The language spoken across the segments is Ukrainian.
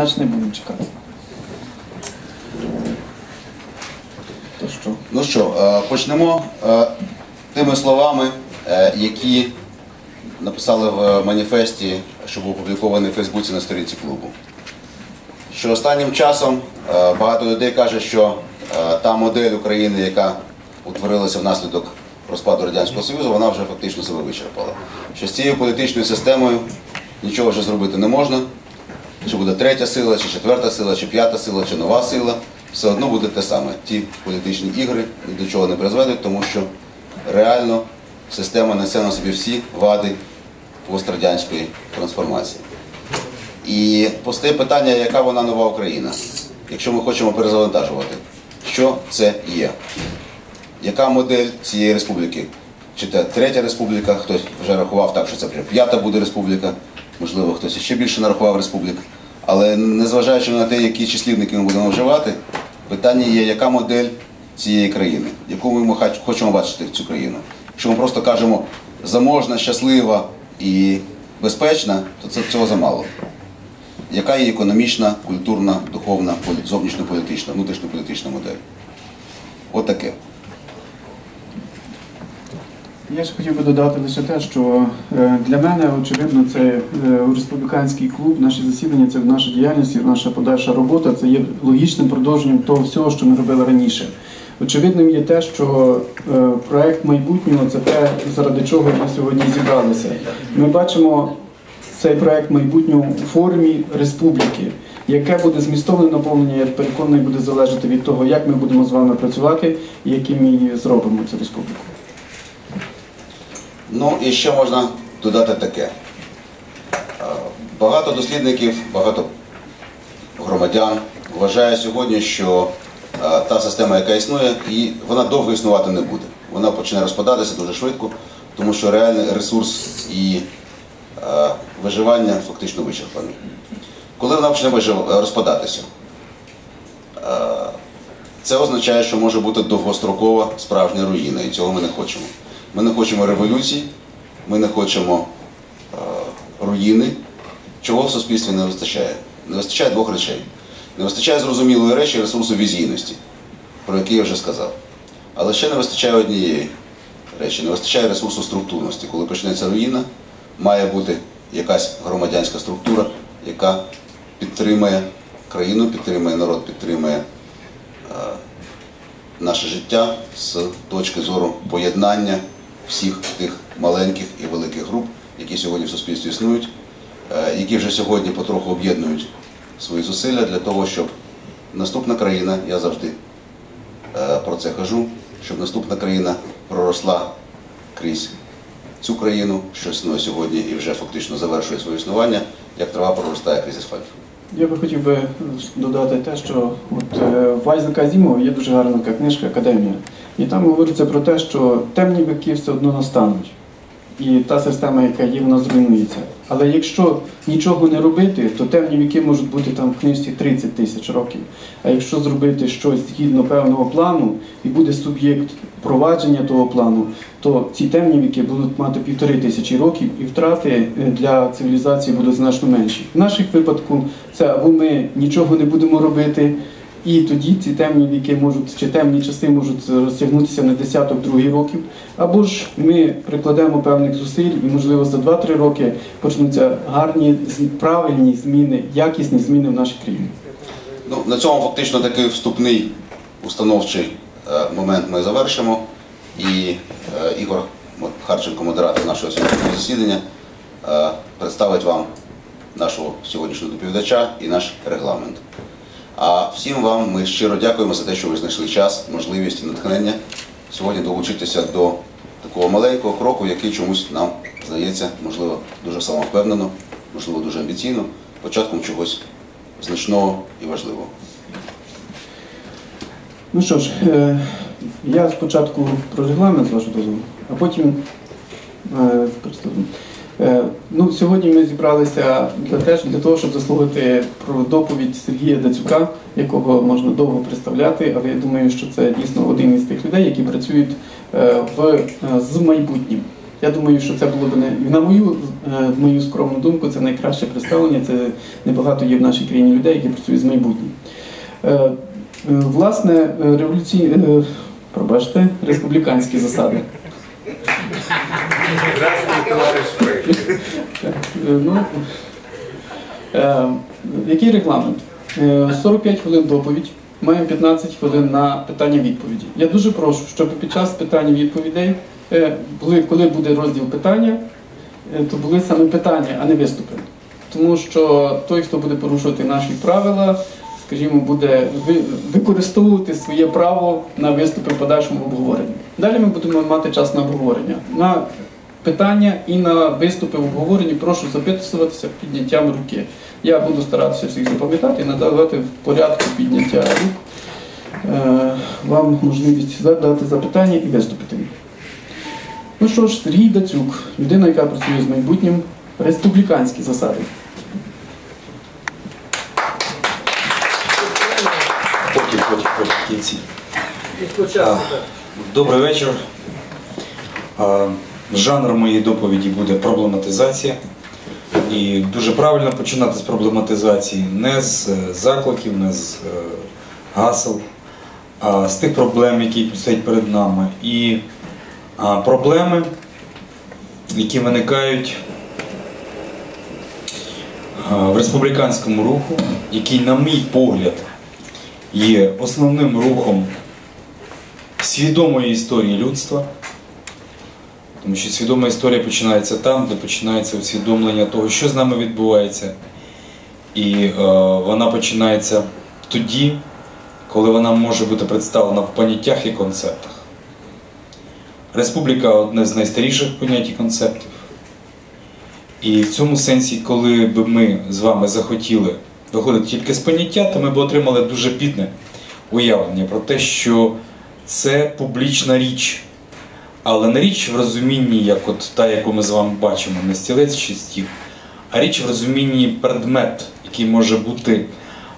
Значить не будемо чекати. То що? Ну що, е, почнемо е, тими словами, е, які написали в маніфесті, що був опублікований в Фейсбуці на сторінці клубу. Що останнім часом багато людей каже, що та модель України, яка утворилася внаслідок розпаду Радянського Союзу, вона вже фактично себе вичерпала. Що з цією політичною системою нічого вже зробити не можна. Чи буде третя сила, чи четверта сила, чи п'ята сила, чи нова сила, все одно буде те саме. Ті політичні ігри ні до чого не призведуть, тому що реально система несе на собі всі вади пострадянської трансформації. І постає питання, яка вона нова Україна, якщо ми хочемо перезавантажувати, що це є? Яка модель цієї республіки? Чи це третя республіка, хтось вже рахував так, що це вже п'ята буде республіка, можливо, хтось ще більше нарахував республік. Але незважаючи на те, які числівники ми будемо вживати, питання є, яка модель цієї країни, яку ми хочемо бачити цю країну. Якщо ми просто кажемо заможна, щаслива і безпечна, то це цього замало. Яка є економічна, культурна, духовна, зовнішньополітична, внутрішньополітична модель? От таке. Я ж хотів би додати лише те, що е, для мене, очевидно, це е, республіканський клуб, наші засідання, це наша діяльність наша подальша робота, це є логічним продовженням того всього, що ми робили раніше. Очевидним є те, що е, проект майбутнього це те, заради чого ми сьогодні зібралися. Ми бачимо цей проект майбутнього у формі республіки. Яке буде змістовне наповнення, я переконаний, буде залежати від того, як ми будемо з вами працювати і яким ми зробимо цю республіку. Ну і ще можна додати таке. Е, Багато дослідників, багато громадян вважає сьогодні, що е, та система, яка існує, вона довго існувати не буде. Вона почне розпадатися дуже швидко, тому що реальний ресурс і е, виживання фактично вичерпаний. Коли вона почне розпадатися, це означає, що може бути довгострокова справжня руїна, і цього ми не хочемо. Ми не хочемо революції, ми не хочемо е, руїни. Чого в суспільстві не вистачає? Не вистачає двох речей. Не вистачає зрозумілої речі ресурсу візійності, про який я вже сказав. Але ще не вистачає однієї речі, не вистачає ресурсу структурності. Коли почнеться руїна, має бути якась громадянська структура, яка підтримує країну, підтримує народ, підтримує е, наше життя з точки зору поєднання всіх тих маленьких і великих груп, які сьогодні в суспільстві існують, е, які вже сьогодні потроху об'єднують свої зусилля для того, щоб наступна країна, я завжди е, про це кажу, щоб наступна країна проросла крізь цю країну, що існує сьогодні і вже фактично завершує своє існування, як трава проростає крізь асфальт. Я би хотів би додати те, що от е, Зімова є дуже гарна книжка Академія. І там говориться про те, що темні віки все одно настануть. І та система, яка є, вона зруйнується. Але якщо нічого не робити, то темні віки можуть бути там в книжці 30 тисяч років. А якщо зробити щось згідно певного плану і буде суб'єкт провадження того плану, то ці темні віки будуть мати півтори тисячі років, і втрати е, для цивілізації будуть значно менші. В наших випадку це або ми нічого не будемо робити. І тоді ці темні віки можуть чи темні часи можуть розтягнутися на десяток других років, або ж ми прикладемо певних зусиль, і можливо за 2-3 роки почнуться гарні, правильні зміни, якісні зміни в нашій країні. Ну, на цьому фактично такий вступний установчий е, момент ми завершимо. І е, Ігор Харченко, модератор нашого сьогоднішнього засідання, е, представить вам нашого сьогоднішнього доповідача і наш регламент. А всім вам ми щиро дякуємо за те, що ви знайшли час, можливість і натхнення сьогодні долучитися до такого маленького кроку, який чомусь нам здається, можливо, дуже самовпевнено, можливо, дуже амбіційно, початком чогось значного і важливого. Ну що ж, е, я спочатку про регламент з вашого дозволу, а потім е, Ну, сьогодні ми зібралися для, теж для того, щоб заслухати про доповідь Сергія Дацюка, якого можна довго представляти, але я думаю, що це дійсно один із тих людей, які працюють е, в, е, з майбутнім. Я думаю, що це було б не на мою, е, мою скромну думку, це найкраще представлення. Це небагато є в нашій країні людей, які працюють з майбутнім. Е, е, Власне, е, революційні, е, пробачте, республіканські засади. Е, Ну, е, який регламент? Е, 45 хвилин доповідь, маємо 15 хвилин на питання-відповіді. Я дуже прошу, щоб під час питань відповідей, е, коли буде розділ питання, е, то були саме питання, а не виступи. Тому що той, хто буде порушувати наші правила, скажімо, буде використовувати своє право на виступи в подальшому обговоренні. Далі ми будемо мати час на обговорення. На питання і на виступи в обговоренні прошу записуватися підняттям руки. Я буду старатися всіх запам'ятати і надавати в порядку підняття рук е, вам можливість задати запитання і виступити. Ну що ж, Сергій Дацюк, людина, яка працює з майбутнім, республіканські засади. Потім, потім, потім в кінці. Добрий вечір. Жанр моєї доповіді буде проблематизація. І дуже правильно починати з проблематизації не з е, закликів, не з е, гасел, а з тих проблем, які стоять перед нами. І проблеми, які виникають в республіканському руху, який, на мій погляд, є основним рухом свідомої історії людства. Тому що свідома історія починається там, де починається усвідомлення того, що з нами відбувається. І е, вона починається тоді, коли вона може бути представлена в поняттях і концептах. Республіка одне з найстаріших понять і концептів. І в цьому сенсі, коли б ми з вами захотіли виходити тільки з поняття, то ми б отримали дуже бідне уявлення про те, що це публічна річ. Але не річ в розумінні, як от та, яку ми з вами бачимо, не стілець чи стіл, а річ в розумінні предмет, який може бути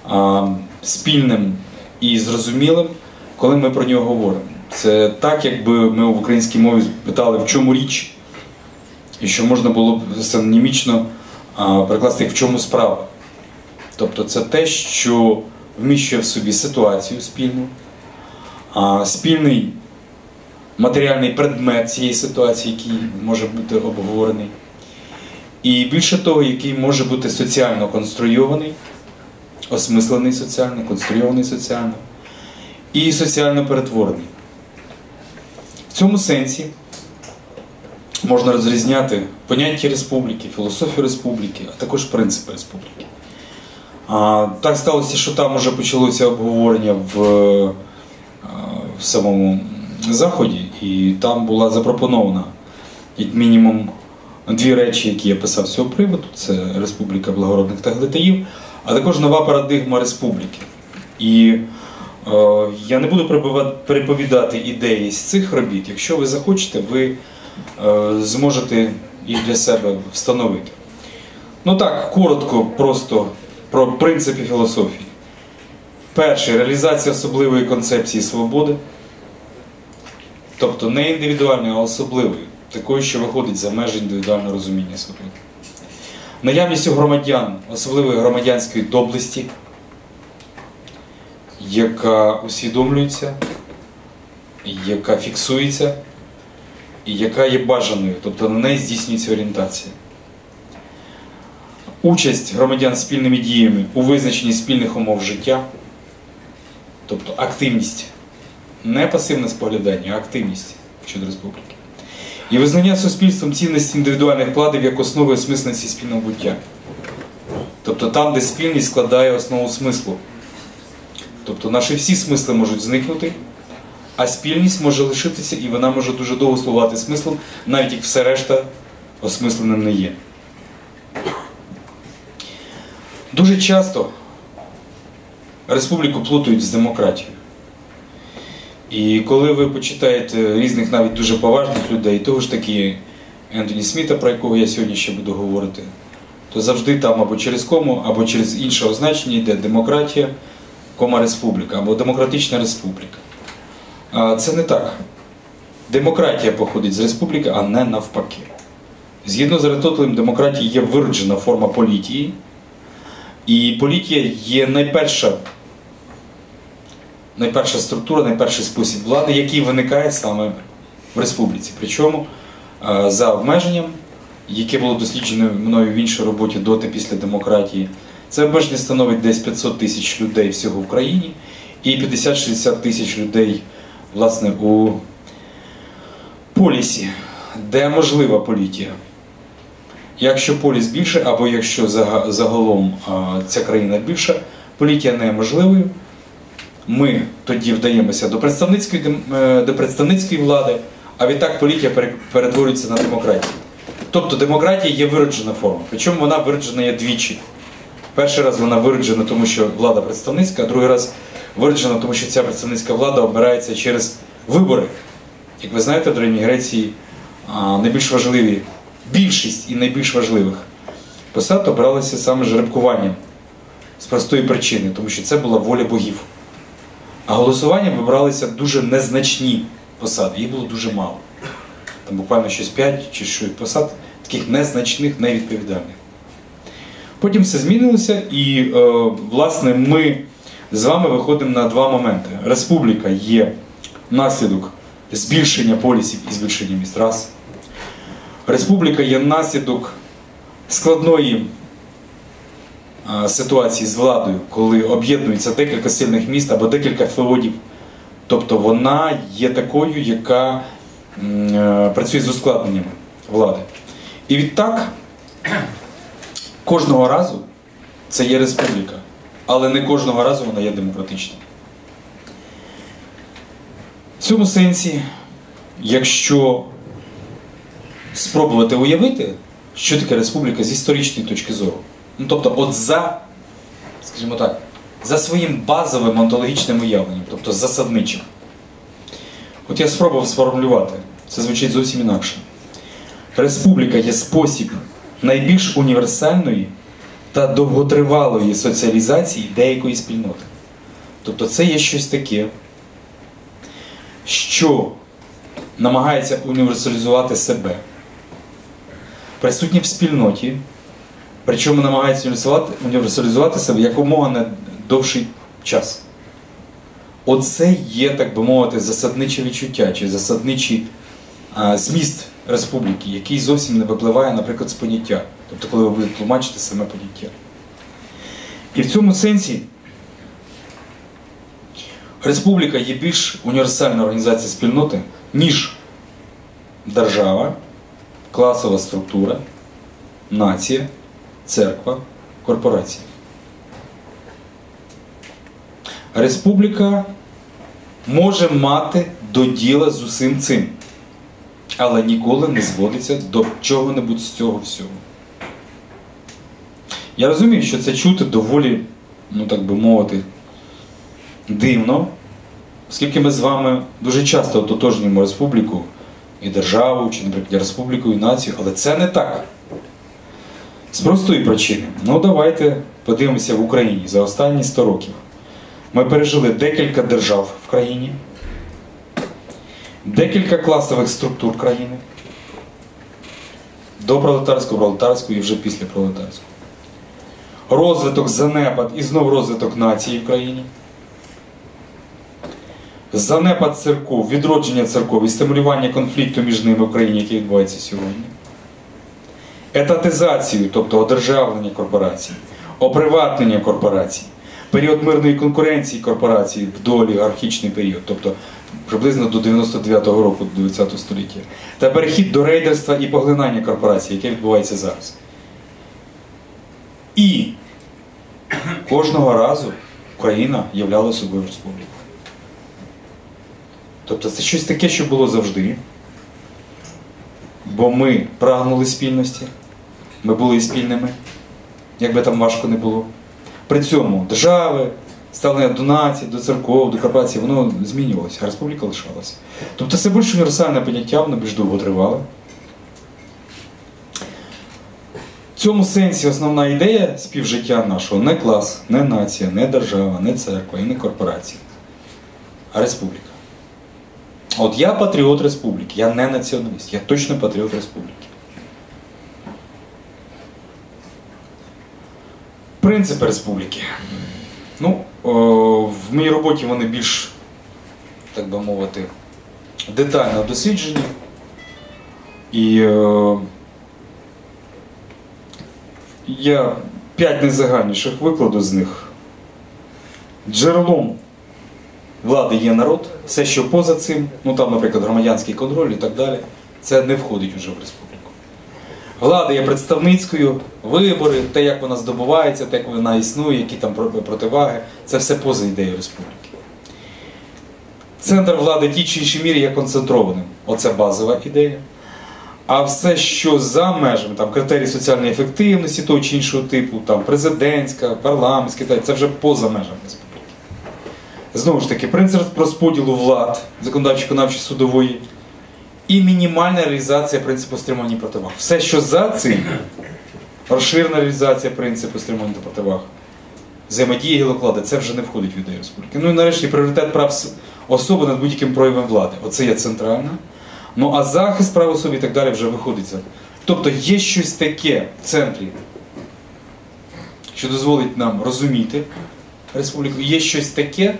а, спільним і зрозумілим, коли ми про нього говоримо. Це так, якби ми в українській мові питали, в чому річ, і що можна було б синонімічно а, перекласти в чому справа. Тобто це те, що вміщує в собі ситуацію спільну, спільний матеріальний предмет цієї ситуації, який може бути обговорений. І більше того, який може бути соціально конструйований, осмислений соціально, конструйований соціально і соціально перетворений. В цьому сенсі можна розрізняти поняття республіки, філософію республіки, а також принципи республіки. Так сталося, що там вже почалося обговорення в, в самому заході, і там була запропонована як мінімум дві речі, які я писав з цього приводу: це Республіка благородних та глитаїв, а також нова парадигма республіки. І е, я не буду переповідати ідеї з цих робіт. Якщо ви захочете, ви е, зможете їх для себе встановити. Ну так, коротко, просто про принципи філософії. Перше реалізація особливої концепції свободи. Тобто не індивідуальної, а особливої, такої, що виходить за межі індивідуального розуміння свободи. Наявність у громадян особливої громадянської доблесті, яка усвідомлюється, яка фіксується і яка є бажаною, тобто на неї здійснюється орієнтація. Участь громадян спільними діями у визначенні спільних умов життя, тобто активність не пасивне споглядання, а активність щодо республіки. І визнання суспільством цінності індивідуальних вкладів як основи осмисленості спільного буття. Тобто там, де спільність складає основу смислу. Тобто наші всі смисли можуть зникнути, а спільність може лишитися і вона може дуже довго слугувати смислом, навіть як все решта осмисленим не є. Дуже часто республіку плутають з демократією. І коли ви почитаєте різних навіть дуже поважних людей, того ж таки Ентоні Сміта, про якого я сьогодні ще буду говорити, то завжди там або через кому, або через інше означення йде демократія, кома республіка, або демократична республіка. А Це не так. Демократія походить з республіки, а не навпаки. Згідно з Аристотелем, демократія є вироджена форма політії, і політія є найперша, найперша структура, найперший спосіб влади, який виникає саме в республіці. Причому е, за обмеженням, яке було досліджено мною в іншій роботі до та після демократії, це обмеження становить десь 500 тисяч людей всього в країні і 50-60 тисяч людей власне, у полісі, де можлива політія. Якщо поліс більше, або якщо загалом ця країна більша, політія не є можливою, ми тоді вдаємося до представницької, е, до представницької влади, а відтак політія перетворюється на демократію. Тобто демократія є вироджена форма, причому вона вироджена є двічі. Перший раз вона вироджена, тому що влада представницька, а другий раз вироджена, тому що ця представницька влада обирається через вибори. Як ви знаєте, в Древній Греції найбільш важливі, більшість і найбільш важливих посад обиралися саме жеребкуванням з простої причини, тому що це була воля богів. А голосуванням вибиралися дуже незначні посади, їх було дуже мало. Там буквально щось 5 чи щось посад, таких незначних, невідповідальних. Потім все змінилося, і е, власне ми з вами виходимо на два моменти. Республіка є наслідок збільшення полісів і збільшення міст раз. Республіка є наслідок складної ситуації з владою, коли об'єднується декілька сильних міст або декілька феодів. Тобто вона є такою, яка е, працює з ускладненням влади. І відтак кожного разу це є республіка, але не кожного разу вона є демократична. В цьому сенсі, якщо спробувати уявити, що таке республіка з історичної точки зору, ну тобто, от за, скажімо так, за своїм базовим онтологічним уявленням, тобто засадничим. От я спробував сформулювати, це звучить зовсім інакше. Республіка є спосіб найбільш універсальної та довготривалої соціалізації деякої спільноти. Тобто це є щось таке, що намагається універсалізувати себе, присутнє в спільноті, причому намагається універсалізувати, себе якомога на довший час. Оце є, так би мовити, засадниче відчуття чи засадничий а, зміст республіки, який зовсім не випливає, наприклад, з поняття. Тобто, коли ви будете тлумачити саме поняття. І в цьому сенсі республіка є більш універсальна організація спільноти, ніж держава, класова структура, нація, церква, корпорація. Республіка може мати до діла з усім цим, але ніколи не зводиться до чого-небудь з цього всього. Я розумію, що це чути доволі, ну так би мовити, дивно, оскільки ми з вами дуже часто ототожнюємо республіку і державу, чи, наприклад, республіку і націю, але це не так. З простої причини. Ну, давайте подивимося в Україні за останні 100 років. Ми пережили декілька держав в країні, декілька класових структур країни. До пролетарського, пролетарського і вже після пролетарського. Розвиток, занепад і знов розвиток нації в країні. Занепад церков, відродження церков і стимулювання конфлікту між ними в країні, який відбувається сьогодні. Етатизацію, тобто одержавлення корпорацій, оприватнення корпорацій, період мирної конкуренції корпорацій в доолігархічний період, тобто приблизно до 99-го року до 20 століття, та перехід до рейдерства і поглинання корпорацій, яке відбувається зараз. І кожного разу Україна являла собою республіку. Тобто це щось таке, що було завжди. Бо ми прагнули спільності, ми були спільними, як би там важко не було. При цьому держави, ставлення до націй, до церков, до корпорацій, воно змінювалося, а республіка лишалася. Тобто це більш універсальне поняття, воно більш довго тривале. В цьому сенсі основна ідея співжиття нашого не клас, не нація, не держава, не церква і не корпорація, а республіка. От я патріот республіки, я не націоналіст, я точно патріот республіки. Принципи республіки. Ну, в моїй роботі вони більш, так би мовити, детально досліджені. І е, я п'ять найзагальніших викладу з них. Джерелом влади є народ, все, що поза цим, ну там, наприклад, громадянський контроль і так далі, це не входить уже в республіку. Влада є представницькою, вибори, те, як вона здобувається, те, як вона існує, які там противаги, це все поза ідеєю республіки. Центр влади в тій чи іншій мірі є концентрованим. Оце базова ідея. А все, що за межами, там критерії соціальної ефективності того чи іншого типу, там президентська, парламентська, це вже поза межами республіки. Знову ж таки, принцип розподілу влад, законодавчо виконавчої судової, і мінімальна реалізація принципу стримування противаг. Все, що за цим, розширена реалізація принципу стримування та противаг, взаємодії гілоклади, це вже не входить в ідею республіки. Ну і нарешті пріоритет прав особи над будь-яким проявом влади. Оце є центральне. Ну а захист прав особи і так далі вже виходить. Тобто є щось таке в центрі, що дозволить нам розуміти республіку. Є щось таке,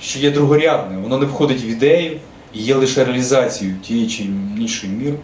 що є другорядне, воно не входить в ідею є лише реалізацією тієї чи іншої міри.